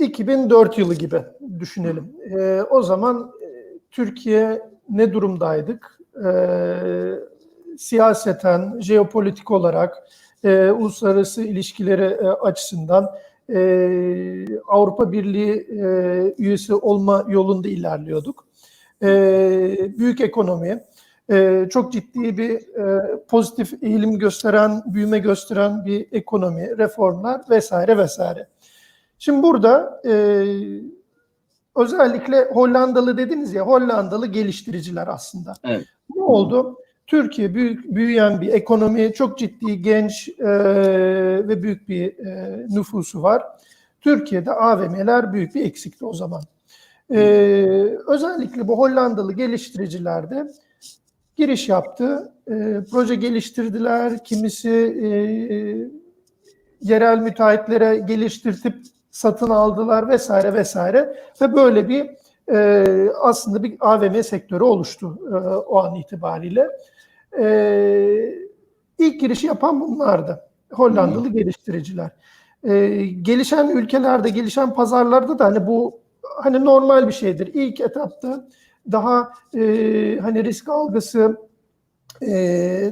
2004 yılı gibi düşünelim. E, o zaman e, Türkiye ne durumdaydık? E, siyaseten, jeopolitik olarak, e, uluslararası ilişkileri e, açısından e, Avrupa Birliği e, üyesi olma yolunda ilerliyorduk. E, büyük ekonomi, e, çok ciddi bir e, pozitif eğilim gösteren, büyüme gösteren bir ekonomi, reformlar vesaire vesaire. Şimdi burada e, özellikle Hollandalı dediniz ya, Hollandalı geliştiriciler aslında. Evet. Ne oldu? Türkiye büyük büyüyen bir ekonomi, çok ciddi genç e, ve büyük bir e, nüfusu var. Türkiye'de AVM'ler büyük bir eksikti o zaman. E, özellikle bu Hollandalı geliştiriciler de giriş yaptı, e, proje geliştirdiler, kimisi e, yerel müteahhitlere geliştirtip satın aldılar vesaire vesaire ve böyle bir e, aslında bir AVM sektörü oluştu e, o an itibariyle. E, ilk girişi yapan bunlardı. Hollandalı hmm. geliştiriciler. E, gelişen ülkelerde, gelişen pazarlarda da hani bu hani normal bir şeydir. İlk etapta daha e, hani risk algısı e,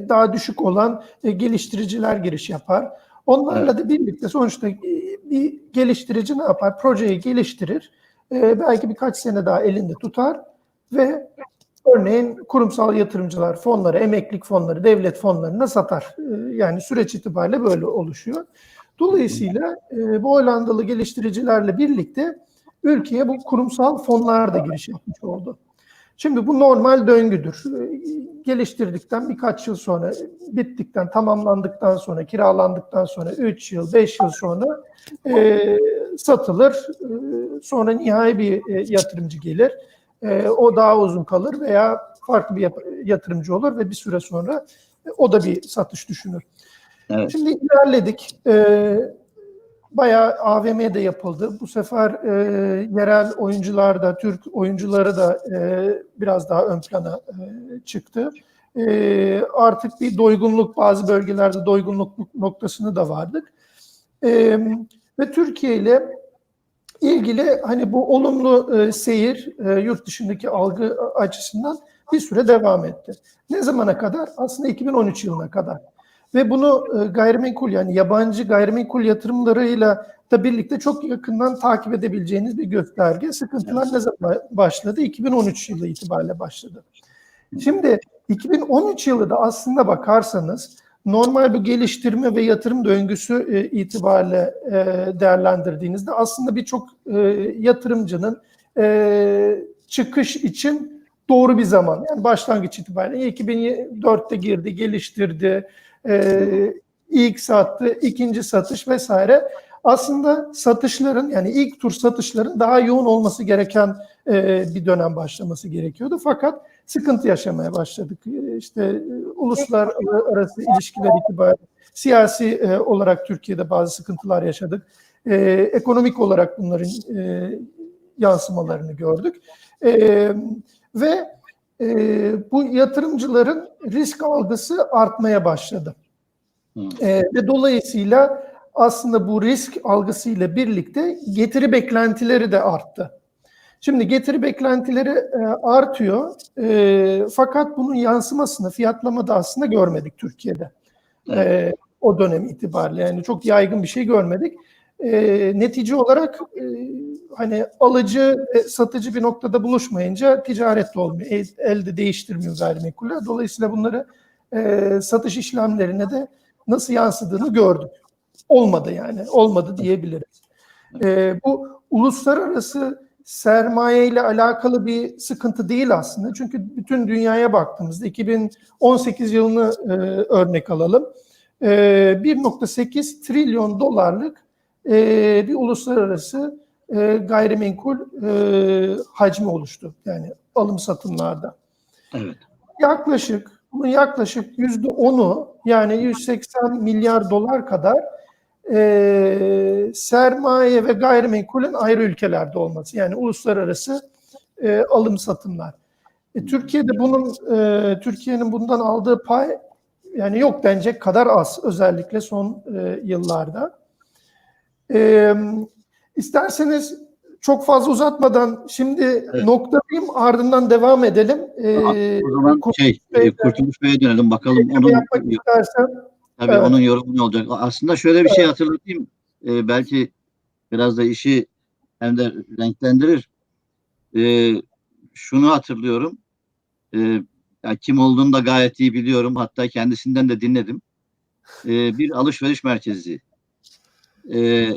daha düşük olan e, geliştiriciler giriş yapar. Onlarla da birlikte sonuçta e, bir geliştirici ne yapar? Projeyi geliştirir. E, belki birkaç sene daha elinde tutar ve örneğin kurumsal yatırımcılar fonları, emeklilik fonları, devlet fonlarına satar. E, yani süreç itibariyle böyle oluşuyor. Dolayısıyla e, bu Hollandalı geliştiricilerle birlikte ülkeye bu kurumsal fonlar da giriş yapmış oldu. Şimdi bu normal döngüdür. Geliştirdikten birkaç yıl sonra, bittikten, tamamlandıktan sonra, kiralandıktan sonra 3 yıl, 5 yıl sonra e, satılır. E, sonra nihai bir e, yatırımcı gelir. E, o daha uzun kalır veya farklı bir yatırımcı olur ve bir süre sonra e, o da bir satış düşünür. Evet. Şimdi ilerledik. E, bayağı AVM de yapıldı. Bu sefer e, yerel oyuncular da, Türk oyuncuları da e, biraz daha ön plana e, çıktı. E, artık bir doygunluk, bazı bölgelerde doygunluk noktasını da vardık. E, ve Türkiye ile ilgili hani bu olumlu e, seyir e, yurt dışındaki algı açısından bir süre devam etti. Ne zamana kadar? Aslında 2013 yılına kadar. Ve bunu e, gayrimenkul yani yabancı gayrimenkul yatırımlarıyla da birlikte çok yakından takip edebileceğiniz bir gösterge. Sıkıntılar ne zaman başladı? 2013 yılı itibariyle başladı. Şimdi 2013 yılı da aslında bakarsanız normal bir geliştirme ve yatırım döngüsü e, itibariyle e, değerlendirdiğinizde aslında birçok e, yatırımcının çıkış için doğru bir zaman. Yani başlangıç itibariyle 2004'te girdi, geliştirdi, e, ilk sattı, ikinci satış vesaire. Aslında satışların yani ilk tur satışların daha yoğun olması gereken e, bir dönem başlaması gerekiyordu. Fakat sıkıntı yaşamaya başladık. E, işte e, uluslararası ilişkiler itibariyle siyasi e, olarak Türkiye'de bazı sıkıntılar yaşadık. E, ekonomik olarak bunların e, yansımalarını gördük. E, ve e, bu yatırımcıların risk algısı artmaya başladı. E, ve dolayısıyla aslında bu risk algısıyla birlikte getiri beklentileri de arttı. Şimdi getiri beklentileri e, artıyor e, fakat bunun yansımasını fiyatlamada aslında görmedik Türkiye'de. E, o dönem itibariyle yani çok yaygın bir şey görmedik. E, netice olarak e, hani alıcı ve satıcı bir noktada buluşmayınca ticaret de olmuyor. El, elde değiştirmiyor gayrimenkuller. Dolayısıyla bunları e, satış işlemlerine de nasıl yansıdığını gördük. Olmadı yani. Olmadı diyebiliriz. E, bu uluslararası sermaye ile alakalı bir sıkıntı değil aslında. Çünkü bütün dünyaya baktığımızda 2018 yılını e, örnek alalım. E, 1.8 trilyon dolarlık e, bir uluslararası e, gayrimenkul e, hacmi oluştu. Yani alım satımlarda. Evet. Yaklaşık bunun yaklaşık yüzde onu yani 180 milyar dolar kadar e, sermaye ve gayrimenkulün ayrı ülkelerde olması. Yani uluslararası e, alım satımlar. E, Türkiye'de bunun e, Türkiye'nin bundan aldığı pay yani yok denecek kadar az özellikle son e, yıllarda. E, isterseniz çok fazla uzatmadan şimdi Evet. noktalayayım ardından devam edelim. Ee, O zaman Kurtuluş şey Bey'den Kurtuluş Bey'e dönelim bakalım onun yapmak istersen. tabii Evet. onun yorumu ne olacak? Aslında şöyle bir şey hatırlatayım. E, belki biraz da işi hem de renklendirir. E, şunu hatırlıyorum. E, ya kim olduğunu da gayet iyi biliyorum. Hatta kendisinden de dinledim. E, bir alışveriş merkezi. E,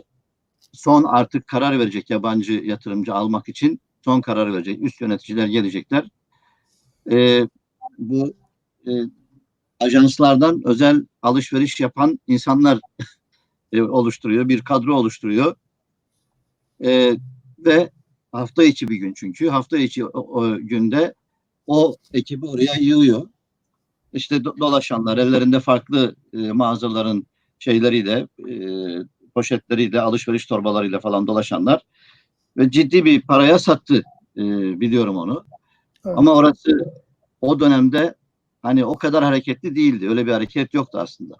son artık karar verecek yabancı yatırımcı almak için son karar verecek. Üst yöneticiler gelecekler. E, bu e, ajanslardan özel alışveriş yapan insanlar e, oluşturuyor. Bir kadro oluşturuyor. E, ve hafta içi bir gün çünkü. Hafta içi o, o günde o ekibi oraya yığıyor. İşte do- dolaşanlar ellerinde farklı e, mağazaların şeyleriyle, e, poşetleriyle, alışveriş torbalarıyla falan dolaşanlar ve ciddi bir paraya sattı. E, biliyorum onu. Evet. Ama orası o dönemde hani o kadar hareketli değildi. Öyle bir hareket yoktu aslında.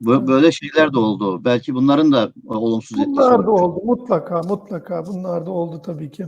Bu- Böyle şeyler de oldu. Belki bunların da olumsuz etkisi Bunlar da oldu mutlaka mutlaka bunlar da oldu tabii ki.